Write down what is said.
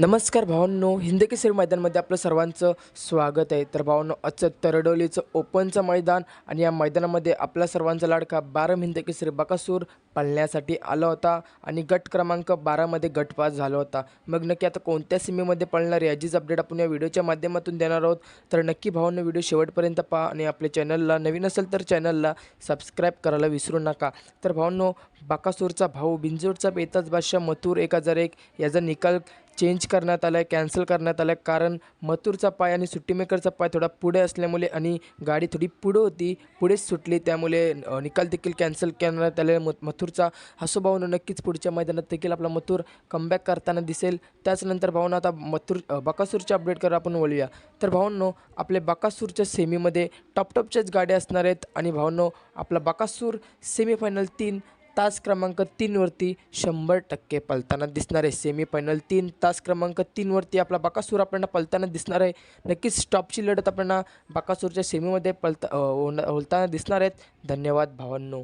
नमस्कार भावांनो हिंद केसरी मैदानमध्ये आपलं सर्वांचं स्वागत आहे. तर भावांनो आजचं तरडोलीचं ओपनचं मैदान आणि या मैदानामध्ये आपला सर्वांचा लाडका बारम हिंद केसरी बकासूर पळण्यासाठी आला होता आणि गट क्रमांक बारामध्ये गटपास झाला होता. मग नक्की आता कोणत्या सीमेमध्ये पळणार याचीच अपडेट आपण या व्हिडिओच्या माध्यमातून देणार आहोत. तर नक्की भावांनो व्हिडिओ शेवटपर्यंत पहा आणि आपल्या चॅनलला नवीन असेल तर चॅनलला सबस्क्राईब करायला विसरू नका. तर भावांनो बाकासूरचा भाऊ बिंजोडचा बेताज बादशाह मथुर एक हजार एक याचा निकाल चेंज करण्यात आला आहे कॅन्सल करण्यात आला आहे कारण मथुरचा पाय आणि सुट्टीमेकरचा पाय थोडा पुढे असल्यामुळे आणि गाडी थोडी पुढं होती पुढेच सुटली. त्यामुळे निकाल देखील कॅन्सल करण्यात आले म मथुरचा हसो भाऊनं नक्कीच पुढच्या मैदानात देखील आपला मथुर कमबॅक करताना दिसेल. त्याचनंतर भाऊनं आता मथुर अ, बकासूरच्या अपडेट करा आपण वळूया तर भावांनो आपले बकासूरच्या सेमीमध्ये टॉपटॉपच्याच गाड्या असणार आहेत. आणि भावनो आपला बकासूर सेमीफायनल तीन तास क्रमांक तीनवरती शंभर टक्के पलताना दिसणार आहे. सेमीफायनल तीन तास क्रमांक तीनवरती आपला बाकासूर आपल्याला पलताना दिसणार आहे. नक्कीच स्टॉपची लढत आपल्याला बाकासूरच्या सेमीमध्ये पलता होताना दिसणार आहेत. धन्यवाद भावांनो.